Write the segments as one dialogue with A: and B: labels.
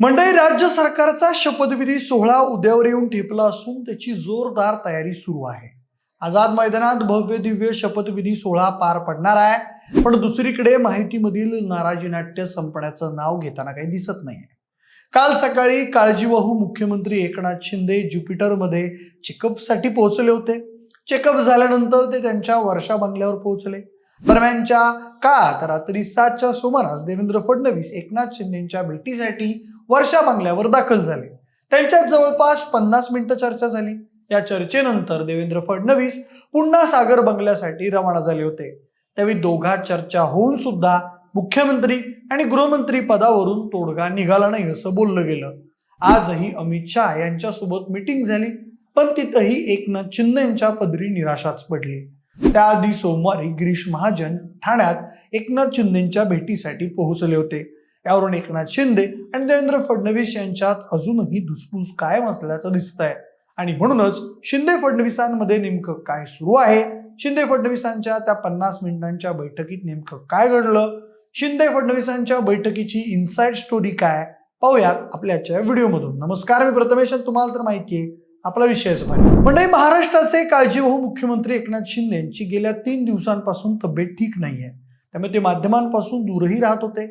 A: मंडळी राज्य सरकारचा शपथविधी सोहळा उद्यावर येऊन ठेपला असून त्याची जोरदार तयारी सुरू आहे. आझाद मैदानात भव्य दिव्य शपथविधी सोहळा पार पडणार आहे. पण दुसरीकडे माहितीमधील नाराजी नाट्य संपण्याचं नाव घेताना काही दिसत नाही काल सकाळी काळजीवाहू मुख्यमंत्री एकनाथ शिंदे ज्युपिटरमध्ये चेकअपसाठी पोहोचले होते. चेकअप झाल्यानंतर ते त्यांच्या वर्षा बंगल्यावर पोहोचले. दरम्यानच्या काळात रात्री सातच्या सुमारास देवेंद्र फडणवीस एकनाथ शिंदेच्या भेटीसाठी वर्षा बंगल्यावर दाखल झाले. त्यांच्यात जवळपास पन्नास मिनिटं चर्चा झाली. या चर्चेनंतर देवेंद्र फडणवीस पुन्हा सागर बंगल्यासाठी रवाना झाले होते. त्यावेळी दोघात चर्चा होऊन सुद्धा मुख्यमंत्री आणि गृहमंत्री पदावरून तोडगा निघाला नाही असं बोललं गेलं. आजही अमित शाह यांच्यासोबत मिटिंग झाली पण तिथंही एकनाथ शिंदे यांच्या पदरी निराशाच पडली. त्याआधी सोमवारी गिरीश महाजन ठाण्यात एकनाथ शिंदेच्या भेटीसाठी पोहोचले होते. यावरून एकनाथ शिंदे आणि देवेंद्र फडणवीस यांच्यात अजूनही धुसफूस कायम असल्याचं दिसत आहे आणि म्हणूनच शिंदे फडणवीसांमध्ये नेमकं काय सुरू आहे? शिंदे फडणवीसांच्या त्या पन्नास मिनिटांच्या बैठकीत नेमकं काय घडलं? शिंदे फडणवीसांच्या बैठकीची इन्साइड स्टोरी काय? पाहूयात आपल्या आजच्या व्हिडिओमधून. नमस्कार मी प्रथमेश तुम्हाला तर माहिती आहे आपला विषयच पाहिजे म्हणजे महाराष्ट्राचे काळजीवाहू मुख्यमंत्री एकनाथ शिंदे यांची गेल्या तीन दिवसांपासून तब्येत ठीक नाहीये. त्यामुळे ते माध्यमांपासून दूरही राहत होते.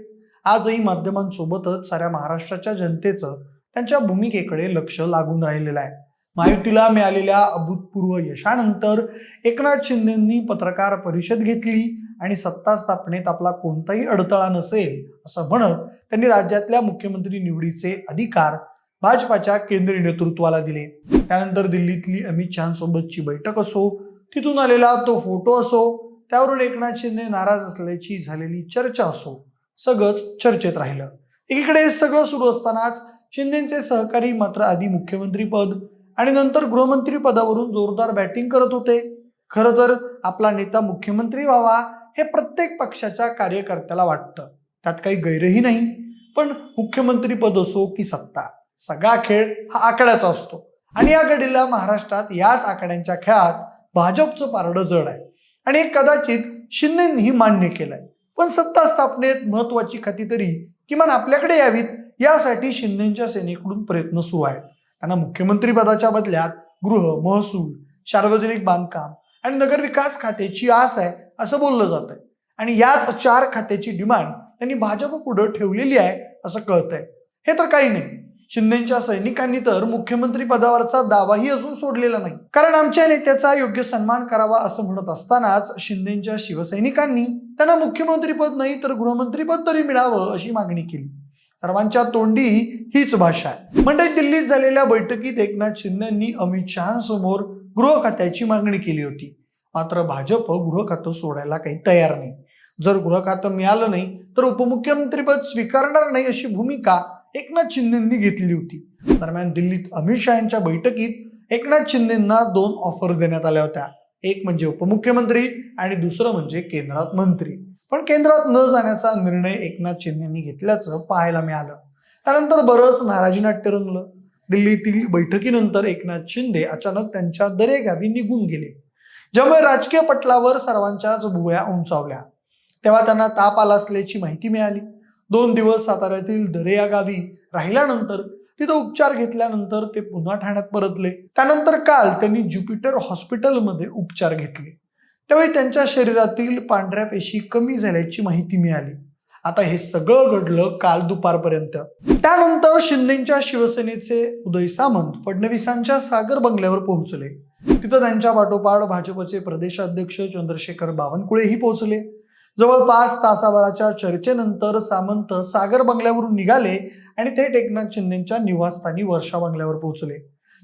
A: आजही माध्यमांसोबतच साऱ्या महाराष्ट्राच्या जनतेचं त्यांच्या भूमिकेकडे लक्ष लागून राहिलेलं आहे. महायुतीला मिळालेल्या अभूतपूर्व यशानंतर एकनाथ शिंदेंनी पत्रकार परिषद घेतली आणि सत्ता स्थापनेत आपला कोणताही अडथळा नसेल असं म्हणत त्यांनी राज्यातल्या मुख्यमंत्री निवडीचे अधिकार भाजपाच्या केंद्रीय नेतृत्वाला दिले. त्यानंतर दिल्लीतली अमित शहासोबतची बैठक असो तिथून आलेला तो फोटो असो त्यावरून एकनाथ शिंदे नाराज असल्याची झालेली चर्चा असो सगळंच चर्चेत राहिलं. एकीकडे हे सगळं सुरू असतानाच शिंदेचे सहकारी मात्र आधी मुख्यमंत्री पद आणि नंतर गृहमंत्री पदावरून जोरदार बॅटिंग करत होते. खरं तर आपला नेता मुख्यमंत्री व्हावा हे प्रत्येक पक्षाच्या कार्यकर्त्याला वाटतं. त्यात काही गैरही नाही. पण मुख्यमंत्री पद असो की सत्ता सगळा खेळ हा आकड्याचा असतो. आणि या घडीला महाराष्ट्रात याच आकड्यांच्या खेळात भाजपचं पारडं जड आहे. आणि हे कदाचित शिंदेंनीही मान्य केलंय. पण सत्ता स्थापनेत महत्वाची खाती तरी किमान आपल्याकडे यावीत यासाठी शिंदेच्या सेनेकडून प्रयत्न सुरू आहेत. त्यांना मुख्यमंत्री पदाच्या बदल्यात गृह महसूल सार्वजनिक बांधकाम आणि नगरविकास खात्याची आस आहे असं बोललं जात आहे आणि याच चार खात्याची डिमांड त्यांनी भाजप पुढे ठेवलेली आहे असं कळतंय. हे तर काही नाही. शिंदेच्या सैनिकांनी तर मुख्यमंत्री पदावरचा दावाही अजून सोडलेला नाही. कारण आमच्या नेत्याचा योग्य सन्मान करावा असं म्हणत असतानाच शिंदेच्या शिवसैनिकांनी त्यांना मुख्यमंत्रीपद नाही तर गृहमंत्रीपद तरी मिळावं अशी मागणी केली. सर्वांच्या तोंडी हीच भाषा आहे. म्हणजे दिल्लीत झालेल्या बैठकीत एकनाथ शिंदेंनी अमित शहांसमोर गृह खात्याची मागणी केली होती. मात्र भाजप गृह खातं सोडायला काही तयार नाही. जर गृह खातं मिळालं नाही तर उपमुख्यमंत्रीपद स्वीकारणार नाही अशी भूमिका एकनाथ शिंदेंनी घेतली होती. दरम्यान दिल्लीत अमित शहा यांच्या बैठकीत एकनाथ शिंदेंना दोन ऑफर देण्यात आल्या होत्या. एक म्हणजे उपमुख्यमंत्री आणि दुसरं म्हणजे केंद्रात मंत्री. पण केंद्रात न जाण्याचा निर्णय एकनाथ शिंदेंनी घेतल्याचं पाहायला मिळालं. त्यानंतर बरंच नाराजी नाट्य रंगलं. दिल्लीतील बैठकीनंतर एकनाथ शिंदे अचानक त्यांच्या दरेगावी निघून गेले. ज्यामुळे राजकीय पटलावर सर्वांच्याच भुवया उंचावल्या. तेव्हा त्यांना ताप आला असल्याची माहिती मिळाली. दोन दिवस साताऱ्यातील दरे या गावी राहिल्यानंतर तिथं उपचार घेतल्यानंतर ते पुन्हा ठाण्यात परतले. त्यानंतर काल त्यांनी ज्युपिटर हॉस्पिटलमध्ये उपचार घेतले. त्यावेळी त्यांच्या शरीरातील पांढऱ्या पेशी कमी झाल्याची माहिती मिळाली. आता हे सगळं घडलं काल दुपारपर्यंत. त्यानंतर शिंदेच्या शिवसेनेचे उदय सामंत फडणवीसांच्या सागर बंगल्यावर पोहोचले. तिथं त्यांच्या पाठोपाठ भाजपचे प्रदेशाध्यक्ष चंद्रशेखर बावनकुळेही पोहोचले. जवळपास तासाभराच्या चर्चेनंतर सामंत सागर बंगल्यावरून निघाले आणि थेट एकनाथ शिंदेच्या निवासस्थानी वर्षा बंगल्यावर पोहोचले.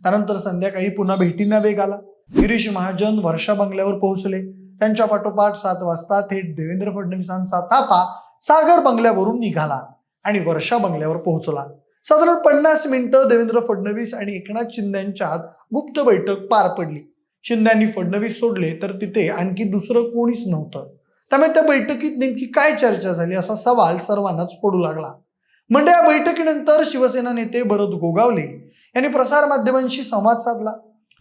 A: त्यानंतर संध्याकाळी पुन्हा भेटींना वेग आला. गिरीश महाजन वर्षा बंगल्यावर पोहोचले. त्यांच्या पाठोपाठ सात वाजता थेट देवेंद्र फडणवीसांचा तापा सागर बंगल्यावरून निघाला आणि वर्षा बंगल्यावर पोहोचला. साधारण पन्नास मिनिटं देवेंद्र फडणवीस आणि एकनाथ शिंदे गुप्त बैठक पार पडली. शिंद्यांनी फडणवीस सोडले तर तिथे आणखी दुसरं कोणीच नव्हतं. त्यामुळे त्या बैठकीत नेमकी काय चर्चा झाली असा सवाल सर्वांनाच पडू लागला. म्हणजे या बैठकीनंतर शिवसेना नेते भरत गोगावले यांनी प्रसारमाध्यमांशी संवाद साधला.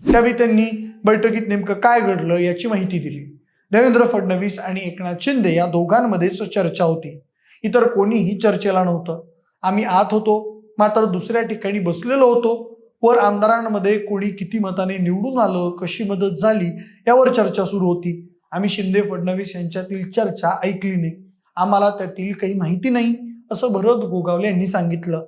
A: त्यावेळी त्यांनी बैठकीत नेमकं काय घडलं याची माहिती दिली. देवेंद्र फडणवीस आणि एकनाथ शिंदे या दोघांमध्येच चर्चा होती. इतर कोणीही चर्चेला नव्हतं. आम्ही आत होतो मात्र दुसऱ्या ठिकाणी बसलेलो होतो. वर आमदारांमध्ये कोणी किती मताने निवडून आलं कशी मदत झाली यावर चर्चा सुरू होती. आम्ही शिंदे फडणवीस यांच्यातील चर्चा ऐकली नाही आम्हाला त्यातील काही माहिती नाही असं भरत गोगावले यांनी सांगितलं.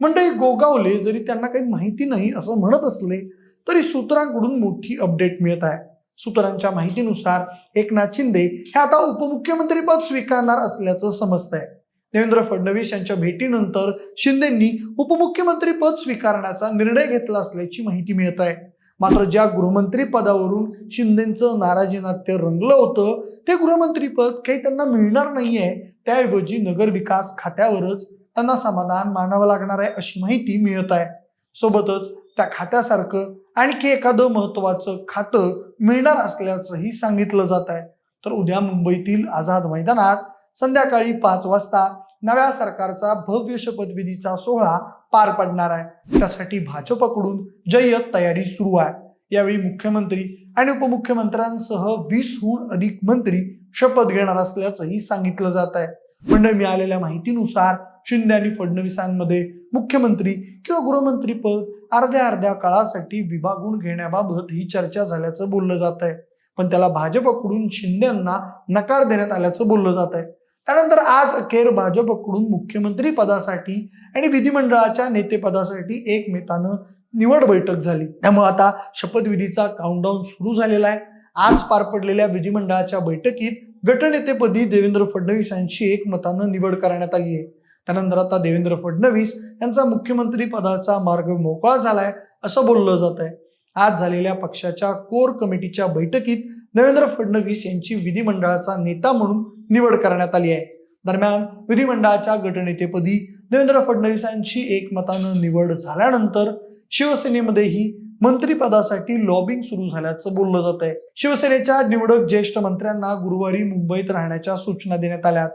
A: मंडळी गोगावले जरी त्यांना काही माहिती नाही असं म्हणत असले तरी सूत्रांकडून मोठी अपडेट मिळत आहे. सूत्रांच्या माहितीनुसार एकनाथ शिंदे हे आता उपमुख्यमंत्री पद स्वीकारणार असल्याचं समजतंय. देवेंद्र फडणवीस यांच्या भेटीनंतर शिंदेंनी उपमुख्यमंत्री पद स्वीकारण्याचा निर्णय घेतला असल्याची माहिती मिळत आहे. मात्र ज्या गृहमंत्री पदावरून शिंदेचं नाराजी नाट्य रंगलं होतं ते गृहमंत्री पद काही त्यांना मिळणार नाहीये. त्याऐवजी नगर विकास खात्यावरच त्यांना समाधान मानावं लागणार आहे अशी माहिती मिळत आहे. सोबतच त्या खात्यासारखं आणखी एखादं महत्वाचं खातं मिळणार असल्याचंही सांगितलं जात आहे. तर उद्या मुंबईतील आझाद मैदानात संध्याकाळी पाच वाजता नव्या सरकारचा भव्य शपथविधीचा सोहळा पार पडणार आहे. त्यासाठी भाजपकडून जय्यत तयारी सुरू आहे. यावेळी मुख्यमंत्री आणि उपमुख्यमंत्र्यांसह वीसहून अधिक मंत्री शपथ घेणार असल्याचंही सांगितलं जात आहे. मंडळ मिळालेल्या माहितीनुसार शिंदे आणि फडणवीसांमध्ये मुख्यमंत्री किंवा गृहमंत्री पद अर्ध्या अर्ध्या काळासाठी विभागून घेण्याबाबत ही चर्चा झाल्याचं बोललं जात आहे. पण त्याला भाजपकडून यांना नकार देण्यात आल्याचं बोललं जात आहे. त्यानंतर आज अखेर भाजपकडून मुख्यमंत्री पदासाठी आणि विधिमंडळाच्या नेतेपदासाठी एकमेकानं निवड बैठक झाली. त्यामुळे आता शपथविधीचा काउंटडाऊन सुरू झालेला आहे. आज पार पडलेल्या विधिमंडळाच्या बैठकीत गटनेतेपदी देवेंद्र फडणवीस यांची एकमतानं निवड करण्यात आली आहे. त्यानंतर आता देवेंद्र फडणवीस यांचा मुख्यमंत्री पदाचा मार्ग मोकळा झालाय असं बोललं जात आहे आज झालेल्या पक्षाच्या कोर कमिटीच्या बैठकीत देवेंद्र फडणवीस यांची विधिमंडळाचा नेता म्हणून निवड करण्यात आली आहे. दरम्यान विधिमंडळाच्या गटनेतेपदी देवेंद्र फडणवीसांची एकमतानं निवड झाल्यानंतर शिवसेनेमध्येही मंत्रिपदासाठी लॉबिंग सुरू झाल्याचं बोललं जात आहे. शिवसेनेच्या निवडक ज्येष्ठ मंत्र्यांना गुरुवारी मुंबईत राहण्याच्या सूचना देण्यात आल्यात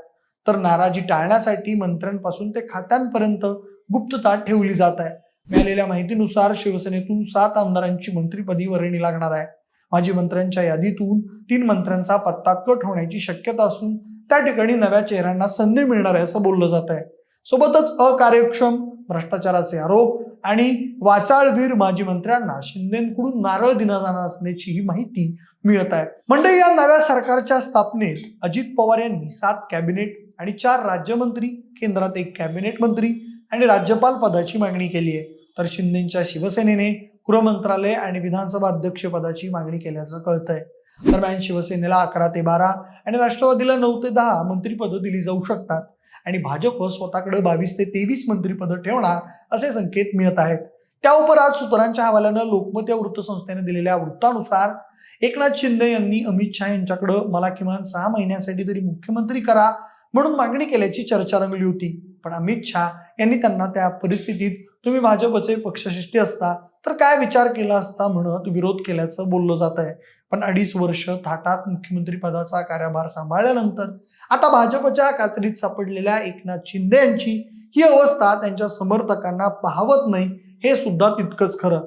A: तर नाराजी टाळण्यासाठी मंत्र्यांपासून ते खात्यांपर्यंत गुप्तता ठेवली जात आहे. मिळालेल्या माहितीनुसार शिवसेनेतून सात आमदारांची मंत्रिपदी वर्णी लागणार आहे. माजी मंत्र्यांच्या यादीतून तीन मंत्र्यांचा पत्ता कट होण्याची शक्यता असून त्या ठिकाणी नव्या चेहऱ्यांना संधी मिळणार आहे असं बोललं जात आहे. सोबतच अकार्यक्षम भ्रष्टाचाराचे आरोप आणि वाचाळवीर माजी मंत्र्यांना शिंदेकडून नारळ दिला जाणार असल्याची ही माहिती मिळत आहे. म्हणजे या नव्या सरकारच्या स्थापनेत अजित पवार यांनी सात कॅबिनेट आणि चार राज्यमंत्री केंद्रात एक कॅबिनेट मंत्री आणि राज्यपाल पदाची मागणी केली आहे. तर शिंदेच्या शिवसेनेने गृहमंत्रालय आणि विधानसभा अध्यक्षपदाची मागणी केल्याचं कळतंय. दरम्यान शिवसेनेला अकरा ते बारा आणि राष्ट्रवादीला नऊ ते दहा मंत्रिपदं दिली जाऊ शकतात आणि भाजप स्वतःकडे बावीस ते तेवीस मंत्रिपदं ठेवणार असे संकेत मिळत आहेत. त्या उपर आज सूत्रांच्या हवाल्यानं लोकमत या वृत्तसंस्थेने दिलेल्या वृत्तानुसार एकनाथ शिंदे यांनी अमित शहा यांच्याकडं मला किमान सहा महिन्यासाठी तरी मुख्यमंत्री करा म्हणून मागणी केल्याची चर्चा रंगली होती. पण अमित शहा यांनी त्यांना त्या परिस्थितीत तुम्ही भाजपचे पक्षश्रेष्ठी असता तर काय विचार केला असता म्हणत विरोध केल्याचं बोललं जात आहे. पण अडीच वर्ष थाटात मुख्यमंत्री पदाचा कार्यभार सांभाळल्यानंतर आता भाजपच्या कात्रीत सापडलेल्या एकनाथ शिंदे यांची ही अवस्था त्यांच्या समर्थकांना पाहवत नाही हे सुद्धा तितकंच खरं.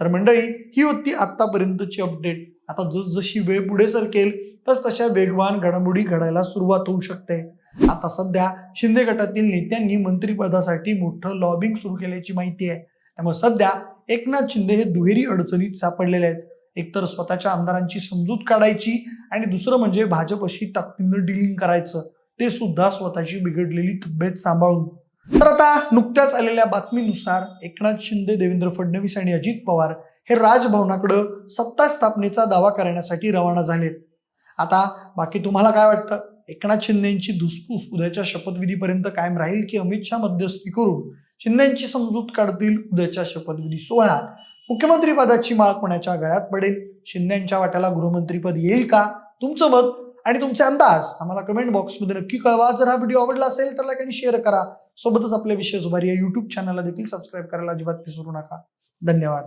A: तर मंडळी ही होती आतापर्यंतची अपडेट. आता जशी वेळ पुढे सरकेल तस तशा वेगवान घडामोडी घडायला सुरुवात होऊ शकते. आता सध्या शिंदे गटातील नेत्यांनी मंत्रिपदासाठी मोठं लॉबिंग सुरू केल्याची माहिती आहे. त्यामुळे सध्या एकनाथ शिंदे हे दुहेरी अडचणीत सापडलेले आहेत. एकतर स्वतःच्या आमदारांची समजूत काढायची आणि दुसरं म्हणजे भाजपशी ताकदीनं डिलिंग करायचं. ते सुद्धा स्वतःची बिघडलेली तब्येत सांभाळून. तर आता नुकत्याच आलेल्या बातमीनुसार एकनाथ शिंदे देवेंद्र फडणवीस आणि अजित पवार हे राजभवनाकडं सत्ता स्थापनेचा दावा करण्यासाठी रवाना झालेत. आता बाकी तुम्हाला काय वाटतं? एकनाथ शिंदेची धुसफूस उद्याच्या शपथविधीपर्यंत कायम राहील की अमित शहा मध्यस्थी करून शिंदेची समजूत काढतील उद्याच्या शपथविधी सोहळ्यात. मुख्यमंत्री पदाची माळ कोणाच्या गळ्यात पडेल? शिंदेच्या वाट्याला गृहमंत्रीपद येईल का? तुमचं मत आणि तुमचे अंदाज आम्हाला कमेंट बॉक्समध्ये नक्की कळवा. जर हा व्हिडिओ आवडला असेल तर लाईक आणि शेअर करा. सोबतच आपल्या विशेष भारी या युट्यूब चॅनलला देखील सबस्क्राईब करायला अजिबात विसरू नका. धन्यवाद.